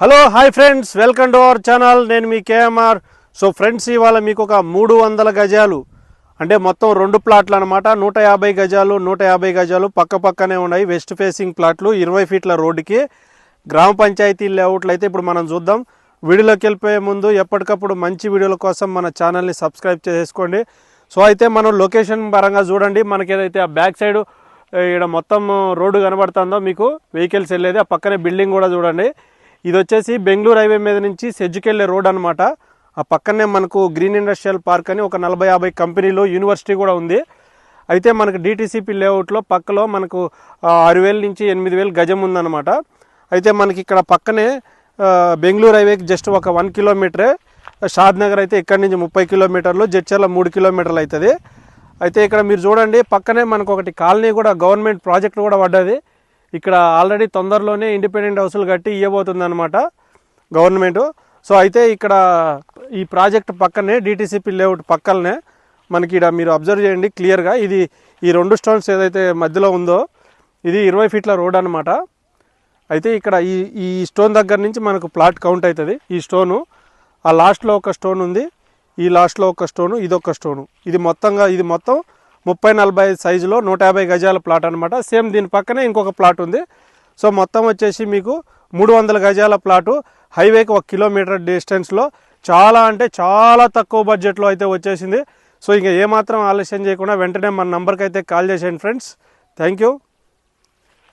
Hello hi friends welcome to our channel నేను మీ KMR. So friends ఇవాళ మీకు ఒక మూడు వందల గజాలు. అంటే మొత్తం రెండు ప్లాట్లు అనమాట నూట యాభై గజాలు నూట యాభై గజాలు పక్క పక్కనే ఉన్నాయి. వెస్ట్ ఫేసింగ్ ప్లాట్లు ఇరవై ఫీట్ల రోడ్డుకి. గ్రామ పంచాయతీ లేఅవుట్లు అయితే ఇప్పుడు మనం చూద్దాం. వీడియోలోకి వెళ్ళిపోయే ముందు ఎప్పటికప్పుడు మంచి వీడియోల కోసం మన ఛానల్ని సబ్స్క్రైబ్ చేసుకోండి సో అయితే మనం లొకేషన్ పరంగా చూడండి. మనకి ఏదైతే ఆ బ్యాక్ సైడ్ ఇక్కడ మొత్తం రోడ్డు కనబడుతుందో మీకు వెహికల్స్ వెళ్ళేది. ఆ పక్కనే బిల్డింగ్ కూడా చూడండి. ఇది వచ్చేసి బెంగళూరు హైవే మీద నుంచి సెజ్జుకెళ్ళే రోడ్ అనమాట ఆ పక్కనే మనకు గ్రీన్ ఇండస్ట్రియల్ పార్క్ అని ఒక నలభై యాభై కంపెనీలు యూనివర్సిటీ కూడా ఉంది. అయితే మనకు డిటీసీపీ లేఅవుట్లో పక్కలో మనకు ఆరు వేల నుంచి ఎనిమిది వేలు గజం ఉందన్నమాట. అయితే మనకి ఇక్కడ పక్కనే బెంగళూరు హైవేకి జస్ట్ ఒక వన్ కిలోమీటరే. షాద్ నగర్ అయితే ఇక్కడ నుంచి ముప్పై కిలోమీటర్లు జడ్చర్ల మూడు కిలోమీటర్లు అవుతుంది అయితే ఇక్కడ మీరు చూడండి పక్కనే మనకు ఒకటి కాలనీ కూడా గవర్నమెంట్ ప్రాజెక్ట్ కూడా పడ్డది. ఇక్కడ ఆల్రెడీ తొందరలోనే ఇండిపెండెంట్ హౌసులు కట్టి ఇవ్వబోతుందన్నమాట గవర్నమెంటు గవర్నమెంట్ సో అయితే ఇక్కడ ఈ ప్రాజెక్ట్ పక్కనే డిటీసీపీ లేఅవుట్ పక్కనే మనకి ఇక్కడ మీరు అబ్జర్వ్ చేయండి క్లియర్గా ఇది ఈ రెండు స్టోన్స్ ఏదైతే మధ్యలో ఉందో ఇది ఇరవై ఫీట్ల రోడ్ అనమాట అయితే ఇక్కడ ఈ ఈ స్టోన్ దగ్గర నుంచి మనకు ప్లాట్ కౌంట్ అవుతుంది ఈ స్టోను ఆ లాస్ట్లో ఒక స్టోన్ ఉంది ఈ లాస్ట్లో ఒక స్టోను ఇది ఒక స్టోను ఇది మొత్తంగా ఇది మొత్తం ముప్పై నలభై సైజులో నూట యాభై గజాల ప్లాట్ అనమాట సేమ్ దీని పక్కనే ఇంకొక ప్లాట్ ఉంది. సో మొత్తం వచ్చేసి మీకు మూడు వందల గజాల ప్లాటు. హైవేకి ఒక కిలోమీటర్ డిస్టెన్స్లో చాలా అంటే చాలా తక్కువ బడ్జెట్లో అయితే వచ్చేసింది. సో ఇంకా ఏమాత్రం ఆలస్యం చేయకుండా వెంటనే మన నంబర్కి అయితే కాల్ చేసేయండి ఫ్రెండ్స్. Thank you.